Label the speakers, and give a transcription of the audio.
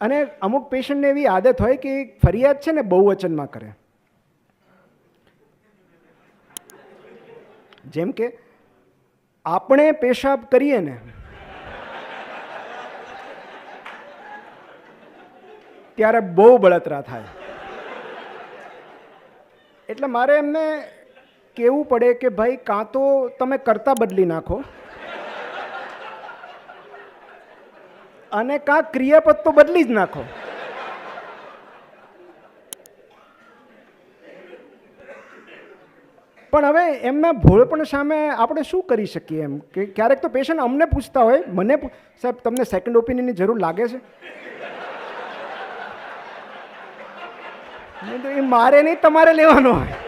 Speaker 1: અને અમુક પેશન્ટને એવી આદત હોય કે ફરિયાદ છે ને બહુવચનમાં કરે. જેમ કે, આપણે પેશાબ કરીએ ને, ત્યારે બહુ બળતરા થાય. એટલે મારે એમને કહેવું પડે કે, ભાઈ, કાં તો તમે કરતા બદલી નાખો. અને કાં ક્રિયાપદ તો બદલી જ નાખો. પણ હવે એમના ભોળપણ સામે આપણે શું કરી શકીએ એમ? કે ક્યારેક તો પેશન્ટ અમને પૂછતા હોય, મને સાહેબ, તમને સેકન્ડ ઓપિનિયનની જરૂર લાગે છે? એ મારે નહીં, તમારે લેવાનો હોય.